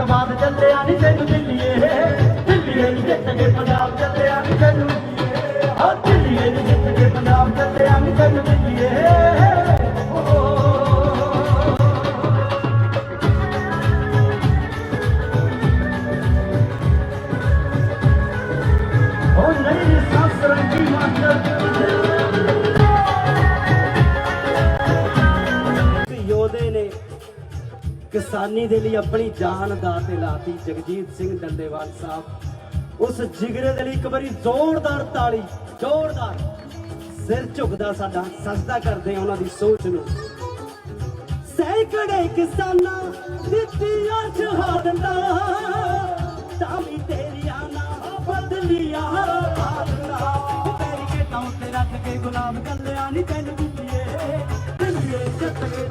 ਲੰਗਰ ਛਕਾ ਕੇ ਚੱਲਿਆ ਨੀ ਤੈਨੂੰ ਦਿੱਲੀਏ। ਦਿੱਲੀਏ ਨੀ ਜਿੱਤ ਕੇ ਪੰਜਾਬ ਚੱਲਿਆ ਨੀ ਤੈਨੂੰ ਦਿੱਲੀਏ। ਹਾਂ, ਦਿੱਲੀਏ ਨੀ ਜਿੱਤ ਕਿਸਾਨੀ ਦੇ ਲਈ ਆਪਣੀ ਜਾਨ ਦਾ ਤੇ ਲਾਤੀ ਜਗਜੀਤ ਸਿੰਘ ਡੰਡੇਵਾਲ ਸਾਹਿਬ। ਉਸ ਜਿਗਰੇ ਦੇ ਲਈ ਇੱਕ ਵਾਰੀ ਜ਼ੋਰਦਾਰ ਤਾੜੀ ਜ਼ੋਰਦਾਰ ਸਿਰ ਝੁਕਦਾ ਸਾਡਾ, ਸਜਦਾ ਕਰਦੇ ਆ ਉਹਨਾਂ ਦੀ ਸੋਚ ਨੂੰ। ਸੈਂਕੜੇ ਕਿਸਾਨਾਂ, ਦਿੱਤੀ ਅਰਸ਼ ਹੋ ਦਿੰਦਾ ਤਾਂ ਵੀ ਤੇਰੀਆਂ ਨਾ ਬਦਲੀਆਂ ਬਾਦਲਾ ਪੈਰੀ ਕੇ ਟਾਉ ਤੇ ਰੱਖ ਕੇ ਗੁਲਾਬ ਕੱਲਿਆ ਨਹੀਂ ਤੈਨੂੰ ਦਿੱਤੀਏ। ਦਿੱਲੀਏ ਜੱਟ ਕੇ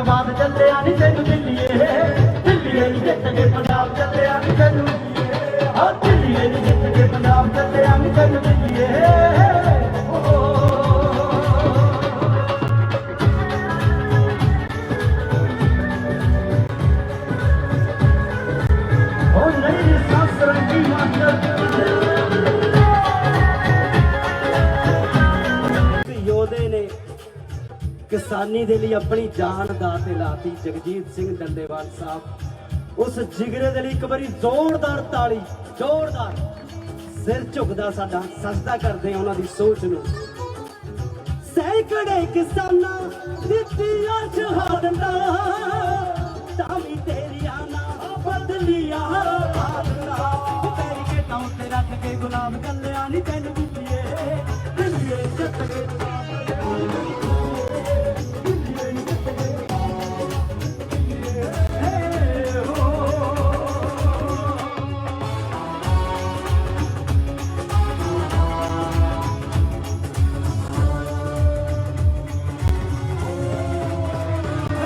ਛਕਾ ਚੱਲਿਆ ਨੀ ਤੈਨੂੰ ਦਿੱਲੀਏ। ਦਿੱਲੀਏ ਨੀ ਜਿੱਤ ਕੇ ਪੰਜਾਬ ਚੱਲਿਆ ਨੀ ਤੈਨੂੰ ਦਿੱਲੀਏ। ਹਾਂ, ਦਿੱਲੀਏ ਨੀ ਜਿੱਤ ਕੇ ਪੰਜਾਬ ਚੱਲਿਆ ਨੀ ਤੈਨੂੰ ਦਿੱਲੀਏ। ਕਿਸਾਨੀ ਦੇ ਲਈ ਆਪਣੀ ਜਾਨ ਦਾ ਤੇ ਲਾਤੀ ਜਗਜੀਤ ਸਿੰਘ ਡੰਡੇਵਾਲ ਸਾਹਿਬ। ਉਸ ਜਿਗਰੇ ਦੇ ਲਈ ਇੱਕ ਵਾਰੀ ਜ਼ੋਰਦਾਰ ਤਾੜੀ ਜ਼ੋਰਦਾਰ ਸਿਰ ਝੁਕਦਾ ਸਾਡਾ, ਸਜਦਾ ਕਰਦੇ ਆ ਉਹਨਾਂ ਦੀ ਸੋਚ ਨੂੰ। ਸੈਂਕੜੇ ਕਿਸਾਨਾਂ ਦਿੱਤੀ ਅਰਸ਼ ਹੋ ਦਿੰਦਾ ਤਾਂ ਵੀ ਤੇਰੀਆਂ ਨਾ ਬਦਲੀਆਂ ਬਾਦਲਾ ਪੈਰੀ ਕੇ ਟਾਉ ਤੇ ਰੱਖ ਕੇ ਗੁਲਾਬ ਕੱਲਿਆ ਨਹੀਂ ਤੈਨੂੰ ਦਿੱਤੀਏ ਦਿੱਲੀਏ ਜੱਟ